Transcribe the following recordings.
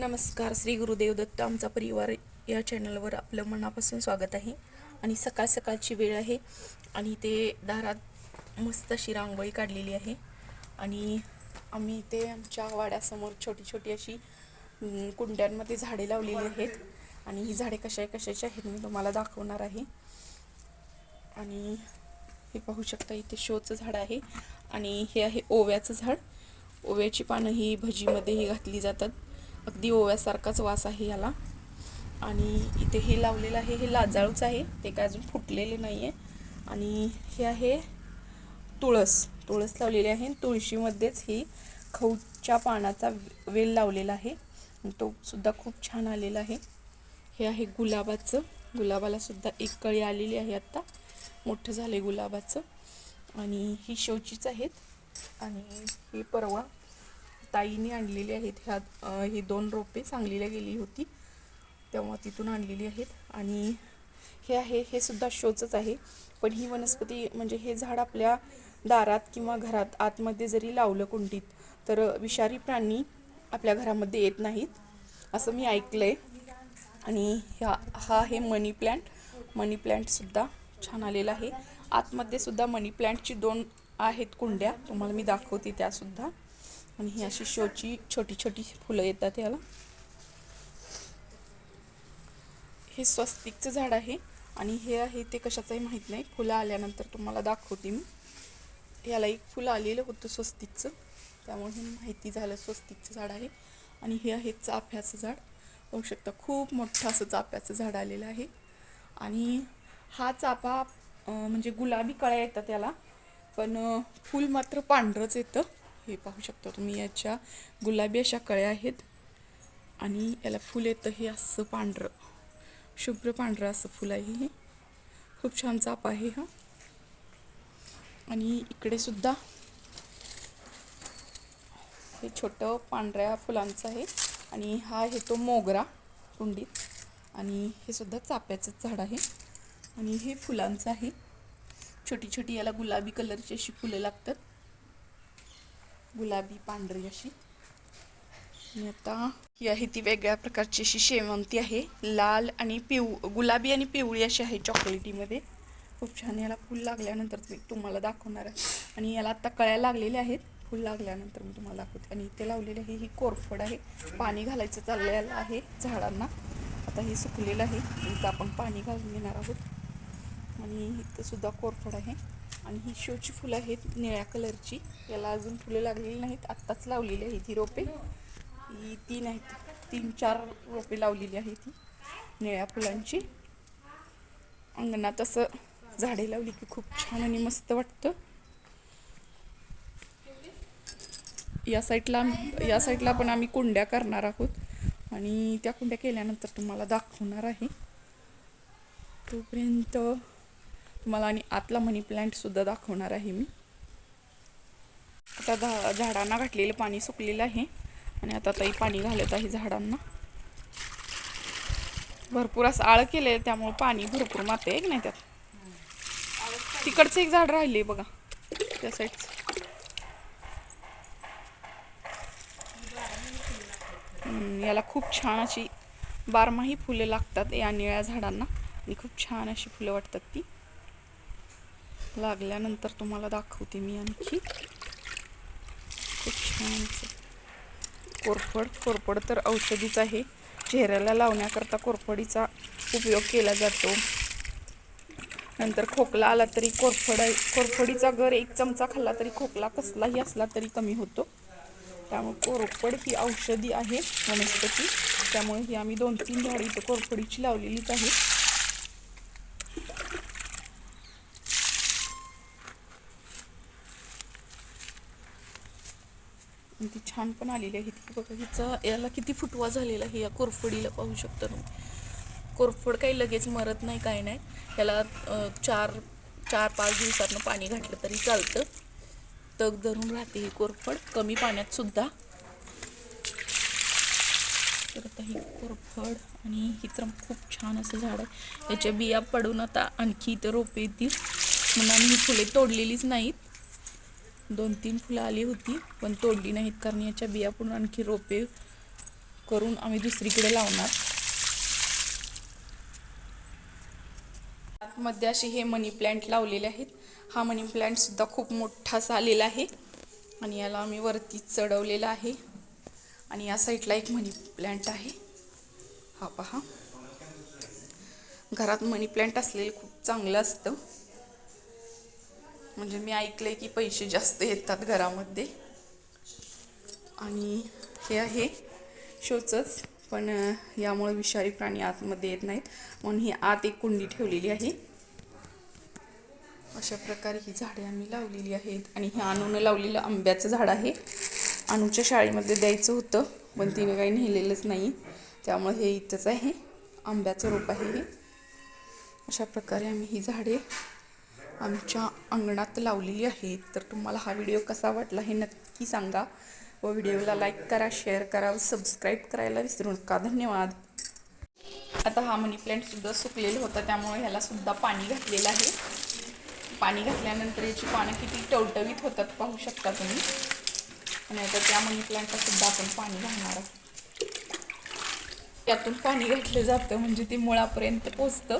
नमस्कार श्री गुरुदेव दत्त आमचा परिवार या चॅनलवर आपलं मनापासून स्वागत आहे. आणि सकाळ सकाळची वेळ आहे आणि ते दारात मस्त अशी रांगोळी काढलेली आहे. आणि आम्ही इथे आमच्या वाड्यासमोर छोटी छोटी अशी कुंड्यांमध्ये झाडे लावलेली आहेत. आणि ही झाडे कशा कशाची आहेत मी तुम्हाला दाखवणार आहे. आणि हे पाहू शकता इथे शोचं झाड आहे आणि हे आहे ओव्याचं झाड. ओव्याची पानं ही भजीमध्येही घातली जातात. अगदी ओव्यासारखाच वास आहे याला. आणि इथे हे लावलेलं आहे हे लाजाळूच आहे. ते काय अजून फुटलेले नाही आहे आणि हे आहे तुळस. तुळस लावलेली आहे तुळशीमध्येच ही खऊच्या पानाचा वेल लावलेला आहे. तो सुद्धा खूप छान आलेला आहे. हे आहे गुलाबाचं. गुलाबाला सुद्धा एक कळी आलेली आहे आत्ता मोठं झालं गुलाबाचं. आणि ही शोचीच आहेत. आणि ही परवा ताईने आणलेली आहेत ह्या ही दोन रोपे सांगलीला गेली होती. तेव्हा तिथून आणलेली आहेत. आणि हे आहे हे सुद्धा शोचंच आहे. पण ही वनस्पती म्हणजे हे झाड आपल्या दारात किंवा घरात आतमध्ये जरी लावलं कुंडीत तर विषारी प्राणी आपल्या घरामध्ये येत नाहीत असं मी ऐकलं आहे आणि ह्या हा आहे मनी प्लॅन्ट. मनी प्लॅन्टसुद्धा छान आलेला आहे. आतमध्ये सुद्धा मनी प्लॅन्टची दोन आहेत कुंड्या. तुम्हाला मी दाखवते त्यासुद्धा आणि ही अशी शोची छोटी छोटी फुलं येतात याला. हे स्वस्तिकचं झाड आहे आणि हे आहे ते कशाचंही माहीत नाही. फुलं आल्यानंतर तुम्हाला दाखवते मी. याला एक फुलं आलेलं होतं स्वस्तिकचं. त्यामुळे हे माहिती झालं स्वस्तिकचं झाड आहे. आणि हे आहे चाफ्याचं झाड. बघू शकता खूप मोठं असं चाफ्याचं झाड आलेलं आहे. आणि हा चाफा म्हणजे गुलाबी कळ्या येतात त्याला पण फूल मात्र पांढरंच येतं. हे पाहू शकता तुम्ही याच्या गुलाबी अशा कळ्या आहेत. आणि याला फुल येतं हे असं पांढरं. शुभ्र पांढरं असं फुल आहे हे. खूप छान चाप आहे हा. आणि इकडे सुद्धा हे छोटं पांढऱ्या फुलांचं आहे. आणि हा आहे तो मोगरा कुंडीत. आणि हे सुद्धा चाप्याचंच झाड आहे. आणि हे फुलांचं आहे. छोटी छोटी याला गुलाबी कलरची अशी फुलं लागतात. गुलाबी पांढरी अशी. आणि आता ही आहे ती वेगळ्या प्रकारची अशी शेवंती आहे. लाल आणि पिव गुलाबी आणि पिवळी अशी आहे चॉकलेटीमध्ये. खूप छान याला फूल लागल्यानंतर मी तुम्हाला दाखवणार आहे. आणि याला आता कळ्या लागलेल्या आहेत. फूल लागल्यानंतर मी तुम्हाला दाखवते. आणि इथे लावलेली आहे ही कोरफड आहे. पाणी घालायचं चाललेलं आहे झाडांना. आता हे सुकलेलं आहे. इथं आपण पाणी घालून घेणार आहोत. आणि इथं सुद्धा कोरफड आहे. आणि ही शोची फुलं आहेत निळ्या कलरची. याला अजून फुलं लागलेली नाहीत. आत्ताच लावलेली आहेत ही रोपे. ही तीन आहेत. तीन चार रोपे लावलेली आहेत ती निळ्या फुलांची. अंगणात असं झाडे लावली की खूप छान आणि मस्त वाटतं. या साईडला या साईडला पण आम्ही कुंड्या करणार आहोत. आणि त्या कुंड्या केल्यानंतर तुम्हाला दाखवणार आहे. तोपर्यंत तुम्हाला आणि आतला मनी प्लॅन्टसुद्धा दाखवणार आहे मी. आता झा झाडांना घातलेलं पाणी सुकलेलं आहे आणि आता ताई पाणी घालत आहे झाडांना. भरपूर असं आळ केलंय त्यामुळं पाणी भरपूर माते आहे की नाही त्यात तिकडचं एक झाड राहिले बघा त्या साईडचं. याला खूप छान अशी बारमाही फुले लागतात या निळ्या झाडांना. आणि खूप छान अशी फुलं वाटतात ती. लागल्यानंतर तुम्हाला दाखवते मी आणखी. खूप छान कोरफड कोरफड तर औषधीच आहे. चेहऱ्याला लावण्याकरता कोरफडीचा उपयोग केला जातो. नंतर खोकला आला तरी कोरफड कोरफडीचा गर एक चमचा खाल्ला तरी खोकला कसलाही असला तरी कमी होतो. त्यामुळे कोरफड ही औषधी आहे वनस्पती. त्यामुळे ही आम्ही दोन तीन झाडी इथं कोरफडीची लावलेलीच आहे. छान पण आलेली आहे. ती बघा हिचा याला किती फुटवा झालेला आहे या कोरफडीला पाहू शकता तुम्ही. कोरफड काही लगेच मरत नाही काय नाही. याला चार चार पाच दिवसातनं पाणी घातलं तरी चालतं. तग धरून राहते ही कोरफड कमी पाण्यात सुद्धा. तर आता ही कोरफड आणि ही तर खूप छान असं झाड आहे. याच्या बिया पडून आता आणखी इथं रोपे येतील. म्हणून आम्ही ही फुले तोडलेलीच नाहीत. दोन तीन फुलं आली होती पण तोडली नाहीत कारण याच्या बिया पडून आणखी रोपे करून आम्ही दुसरीकडे लावणार. आतमध्ये असे हे मनी प्लांट लावलेले आहेत. हा मनी प्लांटसुद्धा खूप मोठा आलेला आहे आणि याला आम्ही वरती चढवलेला आहे. आणि या साईडला एक मनी प्लांट आहे. हा पहा. घरात मनी प्लांट असलेलं खूप चांगलं असतं. म्हणजे मी ऐकलंय की पैसे जास्त येतात घरामध्ये. आणि हे आहे शोचंच पण यामुळे विषारी प्राणी आतमध्ये येत नाहीत. म्हणून ही आत एक कुंडी ठेवलेली आहे. अशा प्रकारे ही झाडे आम्ही लावलेली आहेत. आणि हे अनुनं लावलेलं आंब्याचं झाड आहे. अनुच्या शाळेमध्ये द्यायचं होतं पण तिने काही नेलेलंच नाही. त्यामुळे हे इथंच आहे. आंब्याचं रोप आहे हे. अशा प्रकारे आम्ही ही झाडे आमच्या अंगणात लावलेली आहेत तर तुम्हाला हा व्हिडिओ कसा वाटला हे नक्की सांगा. व व्हिडिओला लाईक करा शेअर करा व सबस्क्राईब करायला विसरू नका. धन्यवाद. आता हा मनी प्लॅन्टसुद्धा सुकलेला होता. त्यामुळे ह्यालासुद्धा पाणी घातलेलं आहे. पाणी घातल्यानंतर याची पानं किती टवटवीत होतात पाहू शकता तुम्ही. आणि आता त्या मनी प्लॅन्टलासुद्धा आपण पाणी घालणार आहोत. त्यातून पाणी घातलं जातं. म्हणजे ते मुळापर्यंत पोचतं.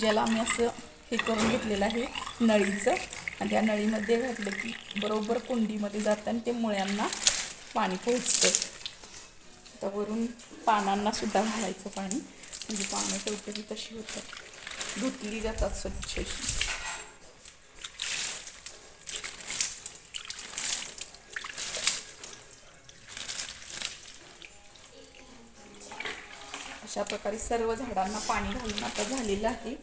ज्याला आम्ही असं हे करून घेतलेलं आहे नळीचं. आणि त्या नळीमध्ये घातलं की बरोबर कुंडीमध्ये जातं आणि ते मुळ्यांना पाणी पोचतं आता वरून पानांना सुद्धा घालायचं पाणी. म्हणजे पानं टवटवी तशी होतात. धुतली जातात स्वच्छ. अशी अशा प्रकारे सर्व झाडांना पाणी घालून आता झालेलं आहे.